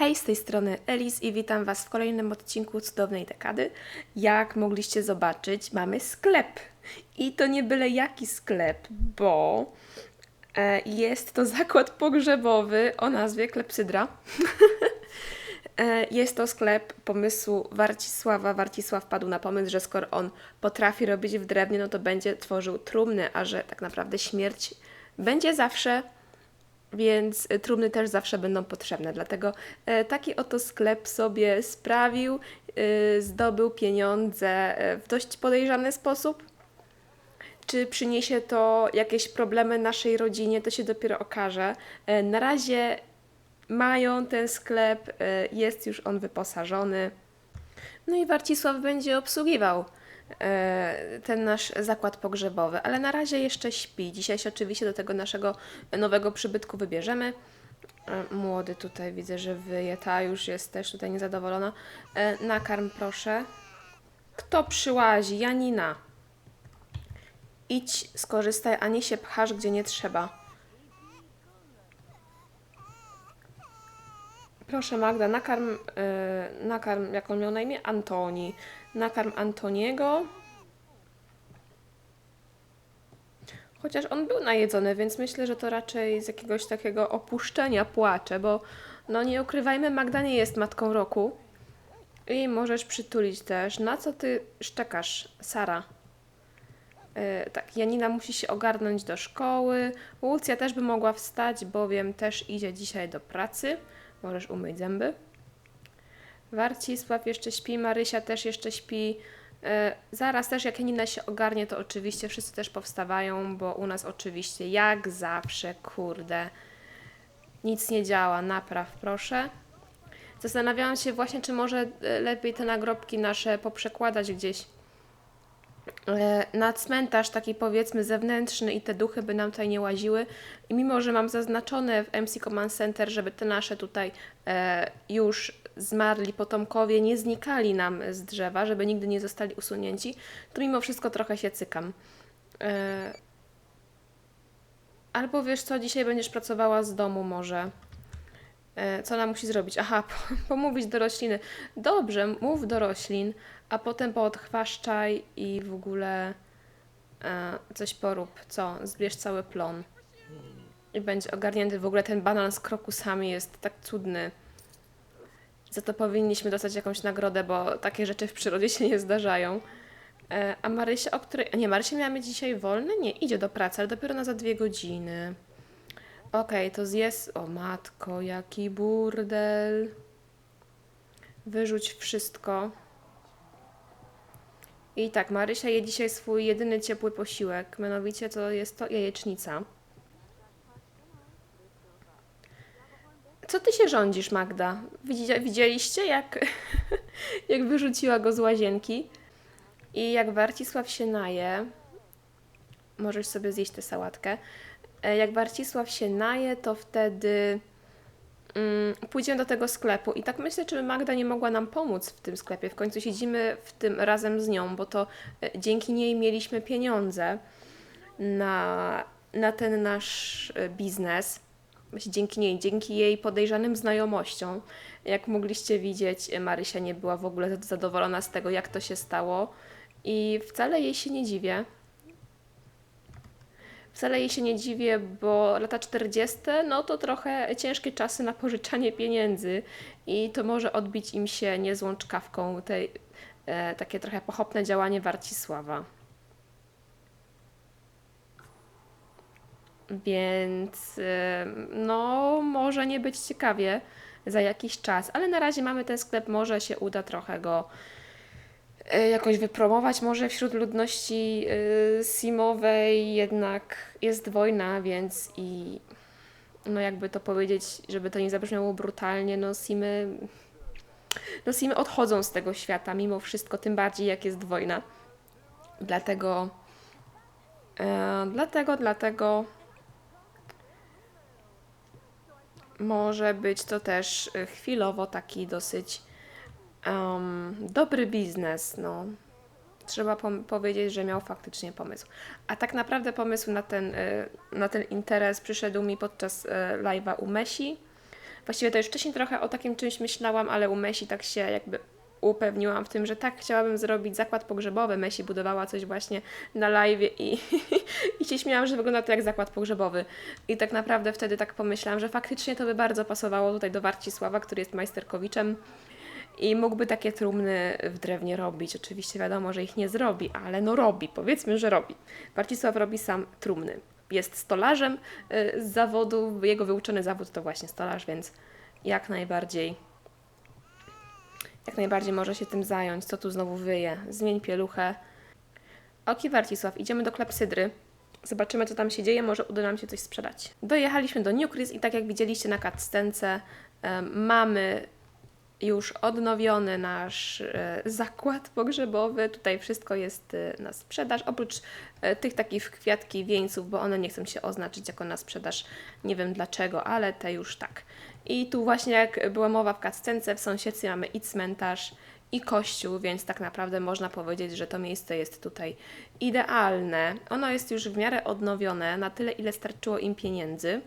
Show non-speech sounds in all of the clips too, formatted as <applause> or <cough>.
Hej, z tej strony Elis i witam Was w kolejnym odcinku Cudownej Dekady. Jak mogliście zobaczyć, mamy sklep. I to nie byle jaki sklep, bo e, jest to zakład pogrzebowy o nazwie Klepsydra. <laughs> E, Jest to sklep pomysłu Warcisława. Warcisław padł na pomysł, że skoro on potrafi robić w drewnie, no to będzie tworzył trumny, a że tak naprawdę śmierć będzie zawsze, więc y, trumny też zawsze będą potrzebne. Dlatego e, taki oto sklep sobie sprawił, y, zdobył pieniądze w dość podejrzany sposób. Czy przyniesie to jakieś problemy naszej rodzinie, to się dopiero okaże. Na razie mają ten sklep, jest już on wyposażony. No i Warcisław będzie obsługiwał ten nasz zakład pogrzebowy, ale na razie jeszcze śpi. Dzisiaj się oczywiście do tego naszego nowego przybytku wybierzemy. E, Młody tutaj widzę, że wyje, ta już jest też tutaj niezadowolona. E, Nakarm proszę. Kto przyłazi? Janina. Idź, skorzystaj, a nie się pchasz, gdzie nie trzeba. Proszę Magda, nakarm, nakarm, jak on miał na imię? Antoni. Nakarm Antoniego. Chociaż on był najedzony, więc myślę, że to raczej z jakiegoś takiego opuszczenia płacze, bo no nie ukrywajmy, Magda nie jest matką roku. I możesz przytulić też. Na co ty szczekasz, Sara? Yy, tak, Janina musi się ogarnąć do szkoły. Łucja też by mogła wstać, bowiem też idzie dzisiaj do pracy. Możesz umyć zęby. Warcisław jeszcze śpi, Marysia też jeszcze śpi. E, zaraz też jak Janina się ogarnie, to oczywiście wszyscy też powstawają, bo u nas oczywiście jak zawsze, kurde, nic nie działa. Napraw proszę. Zastanawiałam się właśnie, czy może e, lepiej te nagrobki nasze poprzekładać gdzieś e, na cmentarz taki powiedzmy zewnętrzny i te duchy by nam tutaj nie łaziły. I mimo, że mam zaznaczone w MC Command Center, żeby te nasze tutaj już zmarli potomkowie nie znikali nam z drzewa, żeby nigdy nie zostali usunięci, to mimo wszystko trochę się cykam. E, albo wiesz co, dzisiaj będziesz pracowała z domu może. E, Co ona musi zrobić? Aha, <laughs> po- pomówić do rośliny. Dobrze, mów do roślin, a potem poodchwaszczaj i w ogóle e, coś porób. Co? Zbierz cały plon. I będzie ogarnięty. W ogóle ten banan z krokusami jest tak cudny. Za to powinniśmy dostać jakąś nagrodę, bo takie rzeczy w przyrodzie się nie zdarzają. E, a Marysia, o której... Nie, Marysia miała mieć dzisiaj wolny? Nie, idzie do pracy, ale dopiero na za dwie godziny. Okej, to zjes... O matko, jaki burdel. Wyrzuć wszystko. I tak, Marysia je dzisiaj swój jedyny ciepły posiłek, mianowicie to jest to jajecznica. Co ty się rządzisz, Magda? Widzi- Widzieliście, jak, <laughs> jak wyrzuciła go z łazienki? I jak Warcisław się naje, możesz sobie zjeść tę sałatkę. E, Jak Warcisław się naje, to wtedy mm, pójdziemy do tego sklepu. I tak myślę, czy Magda nie mogła nam pomóc w tym sklepie. W końcu siedzimy w tym razem z nią, bo to e, dzięki niej mieliśmy pieniądze na, na ten nasz e, biznes. Dzięki niej, dzięki jej podejrzanym znajomościom. Jak mogliście widzieć, Marysia nie była w ogóle zadowolona z tego, jak to się stało. I wcale jej się nie dziwię. Wcale jej się nie dziwię, bo lata 40. no to trochę ciężkie czasy na pożyczanie pieniędzy i to może odbić im się niezłą czkawką tej, e, takie trochę pochopne działanie Warcisława. Więc no może nie być ciekawie za jakiś czas, ale na razie mamy ten sklep, może się uda trochę go e, jakoś wypromować. Może wśród ludności e, simowej jednak jest wojna, więc i no jakby to powiedzieć, żeby to nie zabrzmiało brutalnie, no simy, no simy odchodzą z tego świata mimo wszystko, tym bardziej jak jest wojna. Dlatego, e, dlatego, dlatego może być to też e, chwilowo taki dosyć em, dobry biznes, no. Trzeba pom- powiedzieć, że miał faktycznie pomysł. A tak naprawdę pomysł na ten, y, na ten interes przyszedł mi podczas y, live'a u Mesi. Właściwie to już wcześniej trochę o takim czymś myślałam, ale u Mesi tak się jakby upewniłam w tym, że tak chciałabym zrobić zakład pogrzebowy. Mesi budowała coś właśnie na live i, <laughs> i się śmiałam, że wygląda to jak zakład pogrzebowy. I tak naprawdę wtedy tak pomyślałam, że faktycznie to by bardzo pasowało tutaj do Warcisława, który jest majsterkowiczem. I mógłby takie trumny w drewnie robić. Oczywiście wiadomo, że ich nie zrobi, ale no robi, powiedzmy, że robi. Warcisław robi sam trumny. Jest stolarzem y, z zawodu, jego wyuczony zawód to właśnie stolarz, więc jak najbardziej jak najbardziej może się tym zająć. Co tu znowu wyje? Zmień pieluchę. Oki Warcisław, idziemy do klepsydry. Zobaczymy, co tam się dzieje, może uda nam się coś sprzedać. Dojechaliśmy do Newcris i tak jak widzieliście na cutscence, em, mamy już odnowiony nasz e, zakład pogrzebowy. Tutaj wszystko jest e, na sprzedaż, oprócz e, tych takich kwiatki wieńców, bo one nie chcą się oznaczyć jako na sprzedaż. Nie wiem dlaczego, ale te już tak. I tu właśnie jak była mowa w cutscence, w sąsiedztwie mamy i cmentarz, i kościół, więc tak naprawdę można powiedzieć, że to miejsce jest tutaj idealne. Ono jest już w miarę odnowione, na tyle ile starczyło im pieniędzy.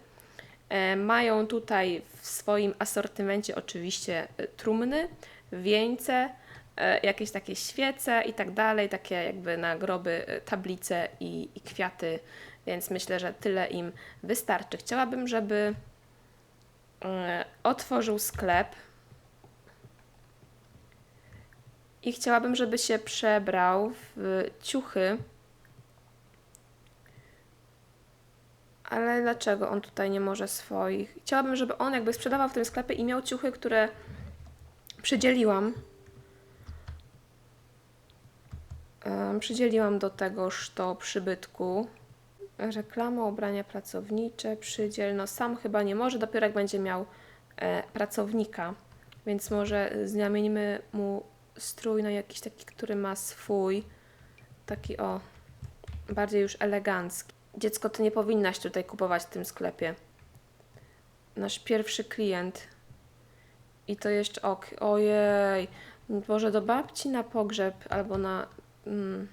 E, Mają tutaj w swoim asortymencie oczywiście e, trumny, wieńce, e, jakieś takie świece i tak dalej, takie jakby na groby tablice i, i kwiaty, więc myślę, że tyle im wystarczy. Chciałabym, żeby otworzył sklep i chciałabym, żeby się przebrał w ciuchy. Ale dlaczego on tutaj nie może swoich? Chciałabym, żeby on jakby sprzedawał w tym sklepie i miał ciuchy, które przydzieliłam. Przydzieliłam do tegoż to przybytku. Reklama, ubrania pracownicze, przydziel. No sam chyba nie może, dopiero jak będzie miał e, pracownika. Więc może zamienimy mu strój na jakiś taki, który ma swój. Taki o, bardziej już elegancki. Dziecko, ty nie powinnaś tutaj kupować w tym sklepie. Nasz pierwszy klient. I to jeszcze ok. Ojej. Może do babci na pogrzeb albo na. Mm.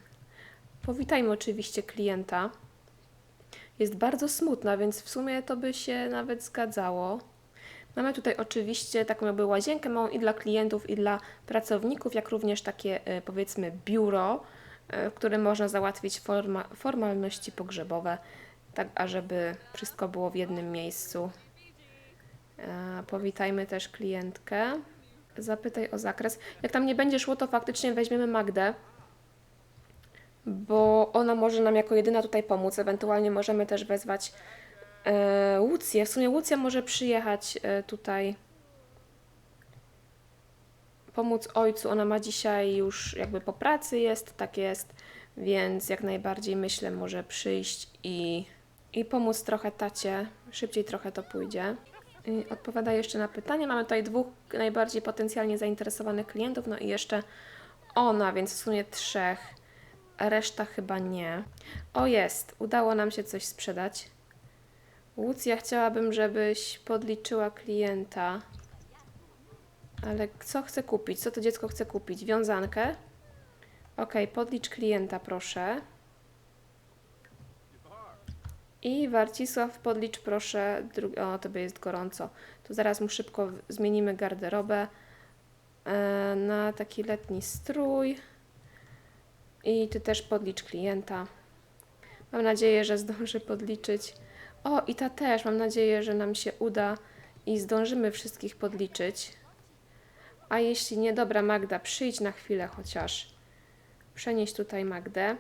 Powitajmy oczywiście klienta. Jest bardzo smutna, więc w sumie to by się nawet zgadzało. Mamy tutaj oczywiście taką jakby łazienkę małą i dla klientów, i dla pracowników, jak również takie e, powiedzmy biuro, e, w którym można załatwić forma, formalności pogrzebowe, tak ażeby wszystko było w jednym miejscu. E, Powitajmy też klientkę. Zapytaj o zakres. Jak tam nie będzie szło, to faktycznie weźmiemy Magdę, bo ona może nam jako jedyna tutaj pomóc. Ewentualnie możemy też wezwać e, Łucję. W sumie Łucja może przyjechać e, tutaj pomóc ojcu. Ona ma dzisiaj już jakby po pracy jest, tak jest, więc jak najbardziej myślę może przyjść i, i pomóc trochę tacie. Szybciej trochę to pójdzie. I Odpowiada jeszcze na pytanie. Mamy tutaj dwóch najbardziej potencjalnie zainteresowanych klientów, no i jeszcze ona, więc w sumie trzech. Reszta chyba nie. O, jest. Udało nam się coś sprzedać. Łucja, chciałabym, żebyś podliczyła klienta. Ale co chce kupić? Co to dziecko chce kupić? Wiązankę? Ok, podlicz klienta, proszę. I Warcisław, podlicz proszę. Dru- o, tobie jest gorąco. To zaraz mu szybko zmienimy garderobę e, na taki letni strój. I ty też podlicz klienta. Mam nadzieję, że zdąży podliczyć. O, i ta też. Mam nadzieję, że nam się uda i zdążymy wszystkich podliczyć. A jeśli nie, dobra, Magda, przyjdź na chwilę chociaż. Przenieś tutaj Magdę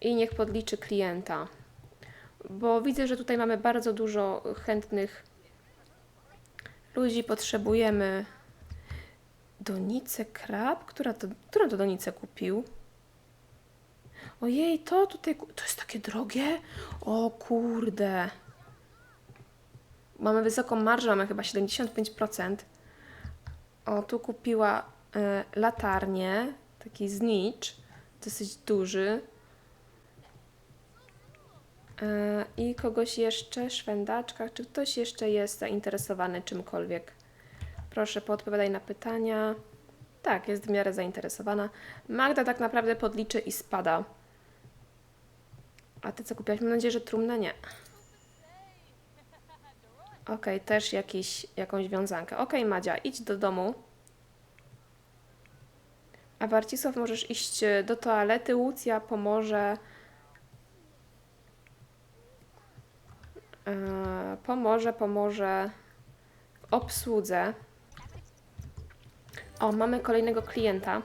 i niech podliczy klienta. Bo widzę, że tutaj mamy bardzo dużo chętnych ludzi. Potrzebujemy donicę krab. Która to, którą to donicę kupił? Ojej, to tutaj. To jest takie drogie? O kurde. Mamy wysoką marżę, mamy chyba 75%. O, tu kupiła e, latarnię, taki znicz, dosyć duży. E, I kogoś jeszcze, szwendaczka, czy ktoś jeszcze jest zainteresowany czymkolwiek? Proszę, podpowiadaj na pytania. Tak, jest w miarę zainteresowana. Magda tak naprawdę podliczy i spada. A ty co kupiłaś? Mam nadzieję, że trumnę nie. Okej, też jakiś, jakąś wiązankę. Okej, Madzia, idź do domu. A Barcisław, możesz iść e, do toalety. Łucja pomoże. E, pomoże, pomoże obsłudze. O, mamy kolejnego klienta.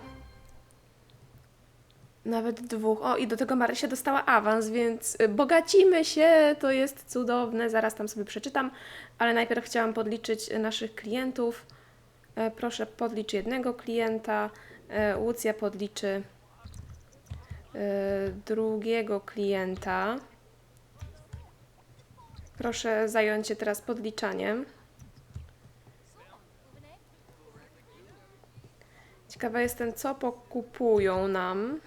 Nawet dwóch. O, i do tego Marysia dostała awans, więc y, bogacimy się, to jest cudowne. Zaraz tam sobie przeczytam, ale najpierw chciałam podliczyć y, naszych klientów. E, Proszę, podlicz jednego klienta. E, Łucja podliczy e, drugiego klienta. Proszę zająć się teraz podliczaniem. Ciekawa jestem, co pokupują nam.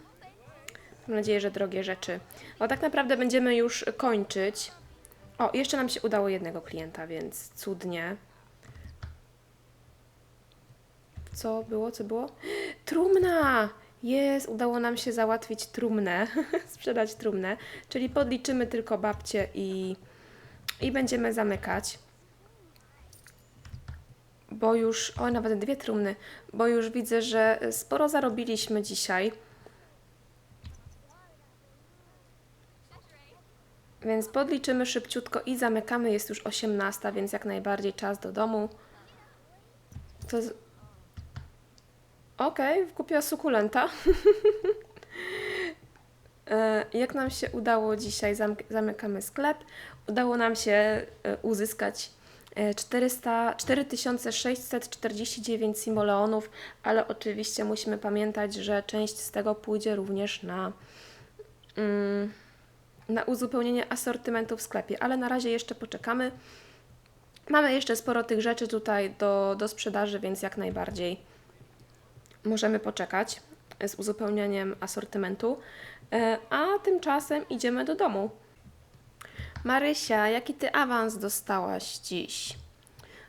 Mam nadzieję, że drogie rzeczy. O, tak naprawdę będziemy już kończyć. O, jeszcze nam się udało jednego klienta, więc cudnie. Co było? Co było? Trumna! Jest, udało nam się załatwić trumnę, <laughs> sprzedać trumnę, czyli podliczymy tylko babcie i, i będziemy zamykać. Bo już, o nawet dwie trumny, bo już widzę, że sporo zarobiliśmy dzisiaj. Więc podliczymy szybciutko i zamykamy. Jest już 18, więc jak najbardziej czas do domu. To. Okej, kupiła sukulenta. <laughs> E, Jak nam się udało dzisiaj, zamykamy sklep, udało nam się e, uzyskać e, 400, 4649 simoleonów, ale oczywiście musimy pamiętać, że część z tego pójdzie również na, mm, na uzupełnienie asortymentu w sklepie, ale na razie jeszcze poczekamy. Mamy jeszcze sporo tych rzeczy tutaj do, do sprzedaży, więc jak najbardziej możemy poczekać z uzupełnianiem asortymentu. E, A tymczasem idziemy do domu. Marysia, jaki ty awans dostałaś dziś?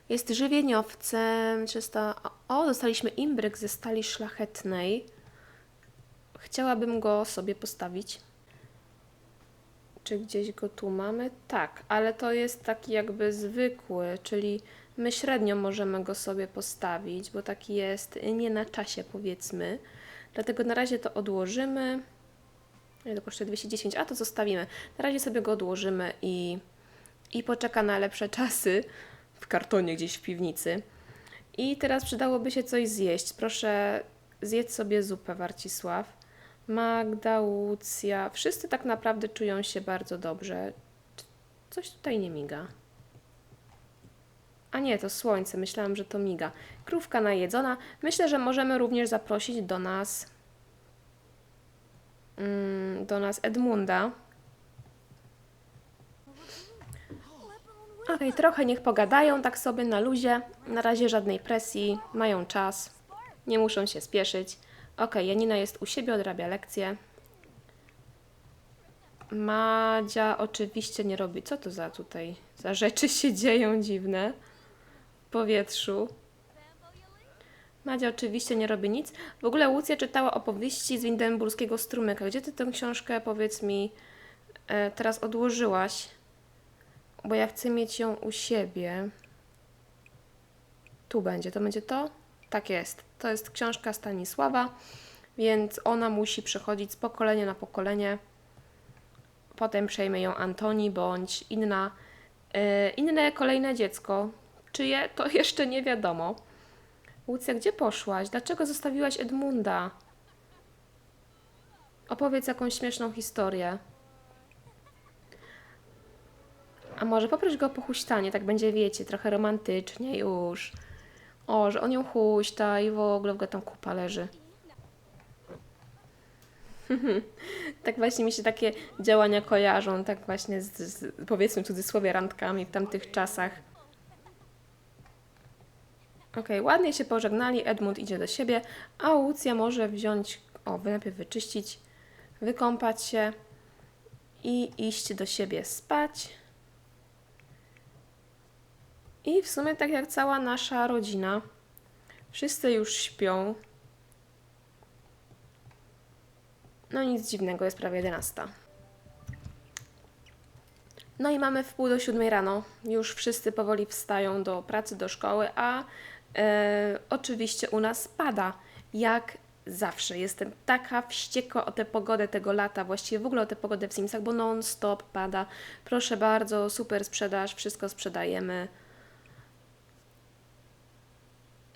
Jest żywieniowcem, 300... O, dostaliśmy imbryk ze stali szlachetnej. Chciałabym go sobie postawić. Czy gdzieś go tu mamy? Tak, ale to jest taki jakby zwykły, czyli my średnio możemy go sobie postawić, bo taki jest nie na czasie powiedzmy. Dlatego na razie to odłożymy. To kosztuje 210, a to zostawimy. Na razie sobie go odłożymy i, i poczeka na lepsze czasy w kartonie gdzieś w piwnicy. I teraz przydałoby się coś zjeść. Proszę, zjedz sobie zupę, Warcisław. Magda, Łucja, wszyscy tak naprawdę czują się bardzo dobrze. Coś tutaj nie miga. A nie, to słońce. Myślałam, że to miga. Krówka najedzona. Myślę, że możemy również zaprosić do nas mm, do nas Edmunda. Okej, trochę niech pogadają tak sobie na luzie. Na razie żadnej presji, mają czas, nie muszą się spieszyć. Okej, Janina jest u siebie, odrabia lekcje. Madzia oczywiście nie robi. Co to za tutaj za rzeczy się dzieją dziwne w powietrzu? Madzia oczywiście nie robi nic. W ogóle Łucja czytała opowieści z Windenburskiego Strumyka. Gdzie ty tę książkę, powiedz mi, e, teraz odłożyłaś? Bo ja chcę mieć ją u siebie. Tu będzie. To będzie to? Tak jest. To jest książka Stanisława, więc ona musi przechodzić z pokolenia na pokolenie. Potem przejmie ją Antoni bądź inna, e, inne kolejne dziecko. Czyje? To <laughs> jeszcze nie wiadomo. Łucja, gdzie poszłaś? Dlaczego zostawiłaś Edmunda? Opowiedz jakąś śmieszną historię. A może poproś go o pochuśtanie, tak będzie, wiecie, trochę romantycznie już. O, że on ją huśta i w ogóle w ogóle tam kupa leży. <laughs> tak właśnie mi się takie działania kojarzą, tak właśnie z, z powiedzmy w cudzysłowie randkami w tamtych czasach. Okej, ładnie się pożegnali, Edmund idzie do siebie, a Łucja może wziąć, o, najpierw wyczyścić, wykąpać się i iść do siebie spać. I w sumie tak jak cała nasza rodzina, wszyscy już śpią. No nic dziwnego, jest prawie 11. No i mamy w pół do siódmej rano. Już wszyscy powoli wstają do pracy, do szkoły, a e, oczywiście u nas pada. Jak zawsze. Jestem taka wściekła o tę pogodę tego lata, właściwie w ogóle o tę pogodę w Simsach, bo non-stop pada. Proszę bardzo, super sprzedaż, wszystko sprzedajemy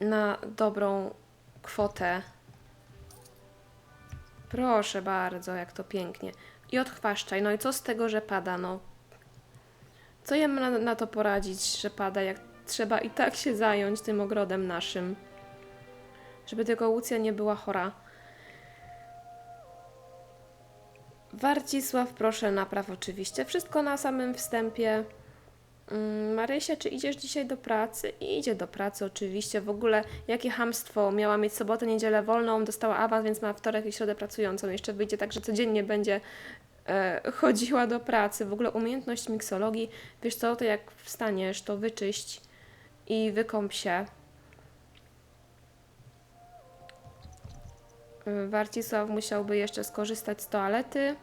na dobrą kwotę. Proszę bardzo, jak to pięknie. I odchwaszczaj. No i co z tego, że pada? No, co ja mam na, na to poradzić, że pada, jak trzeba i tak się zająć tym ogrodem naszym, żeby tylko Łucja nie była chora. Warcisław, proszę, napraw oczywiście. Wszystko na samym wstępie. Mm, Marysia, czy idziesz dzisiaj do pracy? Idzie do pracy oczywiście. W ogóle jakie hamstwo. Miała mieć sobotę, niedzielę wolną, dostała awans, więc ma wtorek i środę pracującą. Jeszcze wyjdzie tak, że codziennie będzie e, chodziła do pracy. W ogóle umiejętność miksologii, wiesz co, to jak wstaniesz, to wyczyść i wykąp się. Warcisław musiałby jeszcze skorzystać z toalety.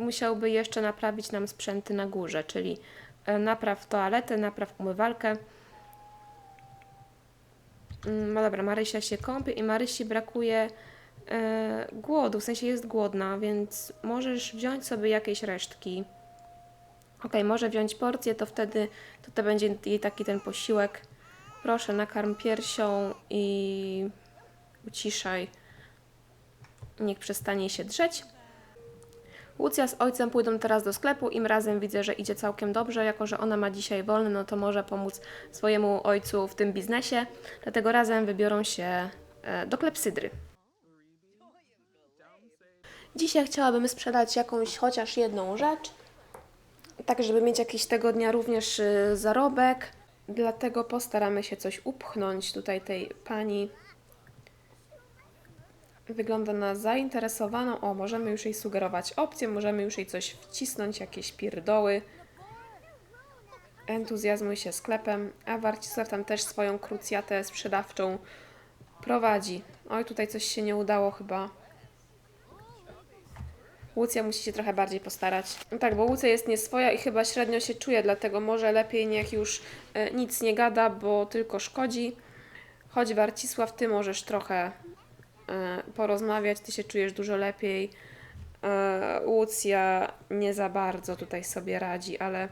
Musiałby jeszcze naprawić nam sprzęty na górze, czyli e, napraw toaletę, napraw umywalkę. Mm, No dobra, Marysia się kąpie i Marysi brakuje e, głodu, w sensie jest głodna, więc możesz wziąć sobie jakieś resztki. Ok, może wziąć porcję, to wtedy to, to będzie jej taki ten posiłek. Proszę, nakarm piersią i uciszaj. Niech przestanie się drzeć. Łucja z ojcem pójdą teraz do sklepu. Im razem widzę, że idzie całkiem dobrze. Jako, że ona ma dzisiaj wolny, no to może pomóc swojemu ojcu w tym biznesie. Dlatego razem wybiorą się e, do klepsydry. Dzisiaj chciałabym sprzedać jakąś chociaż jedną rzecz, tak żeby mieć jakiś tego dnia również y, zarobek. Dlatego postaramy się coś upchnąć tutaj tej pani. Wygląda na zainteresowaną. O, możemy już jej sugerować opcję, możemy już jej coś wcisnąć, jakieś pierdoły. Entuzjazmuj się sklepem, a Warcisław tam też swoją krucjatę sprzedawczą prowadzi. Oj, tutaj coś się nie udało chyba. Łucja musi się trochę bardziej postarać. No tak, bo Łucja jest nieswoja i chyba średnio się czuje, dlatego może lepiej niech już e, nic nie gada, bo tylko szkodzi. Chodź Warcisław, ty możesz trochę porozmawiać, ty się czujesz dużo lepiej. E, Łucja nie za bardzo tutaj sobie radzi, ale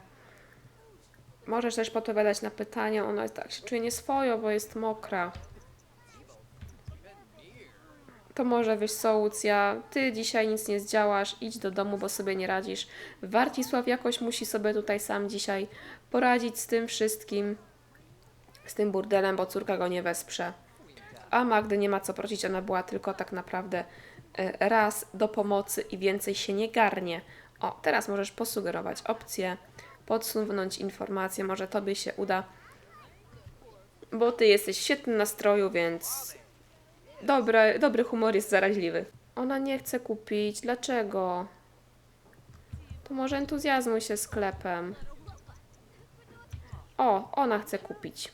możesz też podpowiadać na pytania. Ona tak się czuje nieswojo, bo jest mokra. To może wiesz co, Łucja, ty dzisiaj nic nie zdziałasz, idź do domu, bo sobie nie radzisz. Warcisław jakoś musi sobie tutaj sam dzisiaj poradzić z tym wszystkim, z tym burdelem, bo córka go nie wesprze. A Magdy nie ma co prosić, ona była tylko tak naprawdę e, raz do pomocy i więcej się nie garnie. O, teraz możesz posugerować opcję, podsunąć informację, może tobie się uda, bo ty jesteś w świetnym nastroju, więc Dobry, dobry humor jest zaraźliwy. Ona nie chce kupić. Dlaczego? To może entuzjazmuj się sklepem. O, ona chce kupić.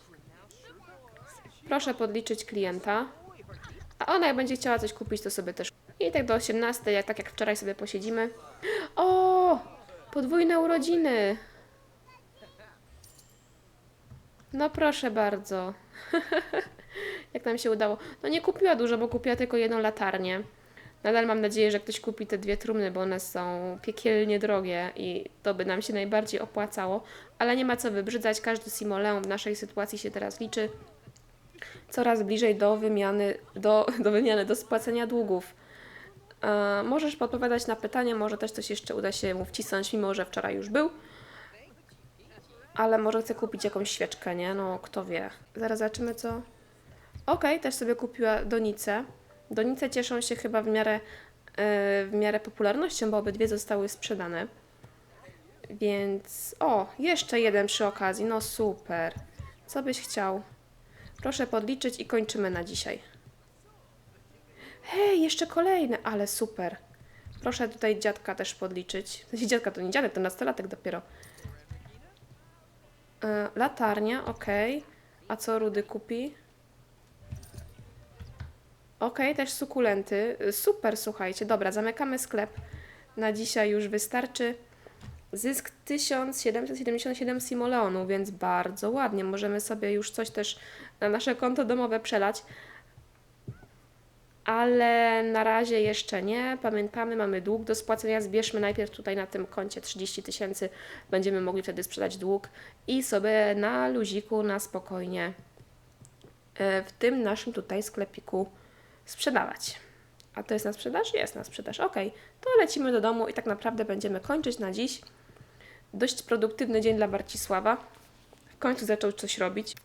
Proszę podliczyć klienta. A ona jak będzie chciała coś kupić, to sobie też. I tak do 18, jak, tak jak wczoraj sobie posiedzimy. O! Podwójne urodziny! No proszę bardzo. <laughs> jak nam się udało. No nie kupiła dużo, bo kupiła tylko jedną latarnię. Nadal mam nadzieję, że ktoś kupi te dwie trumny, bo one są piekielnie drogie i to by nam się najbardziej opłacało. Ale nie ma co wybrzydzać, każdy simoleum w naszej sytuacji się teraz liczy. Coraz bliżej do wymiany, do, do wymiany, do spłacenia długów. E, możesz podpowiadać na pytanie, może też coś jeszcze uda się mu wcisnąć, mimo że wczoraj już był. Ale może chce kupić jakąś świeczkę, nie? No, kto wie. Zaraz zobaczymy, co... Okej, też sobie kupiła donice. Donice cieszą się chyba w miarę, e, w miarę popularnością, bo obydwie zostały sprzedane. Więc... O, jeszcze jeden przy okazji. No super. Co byś chciał? Proszę podliczyć i kończymy na dzisiaj. Hej, jeszcze kolejne, ale super. Proszę tutaj dziadka też podliczyć. W sensie dziadka to nie dziadek, to nastolatek dopiero. E, latarnia, ok. A co Rudy kupi? Okej, też sukulenty. Super, słuchajcie. Dobra, zamykamy sklep. Na dzisiaj już wystarczy. Zysk 1777 simoleonów, więc bardzo ładnie. Możemy sobie już coś też na nasze konto domowe przelać. Ale na razie jeszcze nie. Pamiętamy, mamy dług do spłacenia. Zbierzmy najpierw tutaj na tym koncie 30 tysięcy. Będziemy mogli wtedy sprzedać dług i sobie na luziku, na spokojnie e, w tym naszym tutaj sklepiku sprzedawać. A to jest na sprzedaż? Jest na sprzedaż. Ok, to lecimy do domu i tak naprawdę będziemy kończyć na dziś. Dość produktywny dzień dla Barcisława. W końcu zaczął coś robić.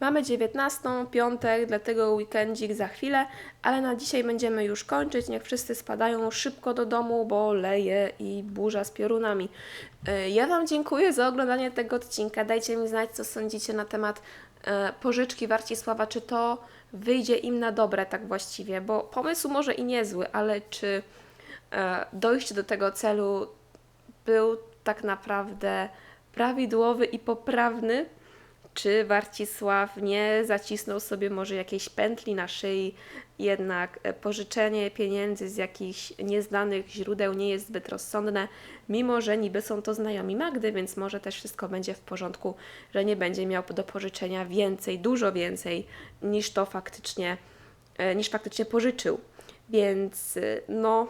Mamy 19, piątek, dlatego weekendzik za chwilę, ale na dzisiaj będziemy już kończyć. Niech wszyscy spadają szybko do domu, bo leje i burza z piorunami. E, Ja Wam dziękuję za oglądanie tego odcinka. Dajcie mi znać, co sądzicie na temat e, pożyczki Warcisława, czy to wyjdzie im na dobre tak właściwie, bo pomysł może i niezły, ale czy e, dojście do tego celu był tak naprawdę prawidłowy i poprawny, czy Warcisław nie zacisnął sobie może jakiejś pętli na szyi, jednak e, pożyczenie pieniędzy z jakichś nieznanych źródeł nie jest zbyt rozsądne, mimo że niby są to znajomi Magdy, więc może też wszystko będzie w porządku, że nie będzie miał do pożyczenia więcej, dużo więcej niż to faktycznie, e, niż faktycznie pożyczył. Więc e, no,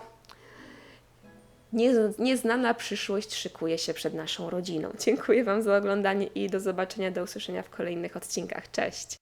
Nieznana przyszłość szykuje się przed naszą rodziną. Dziękuję Wam za oglądanie i do zobaczenia, do usłyszenia w kolejnych odcinkach. Cześć!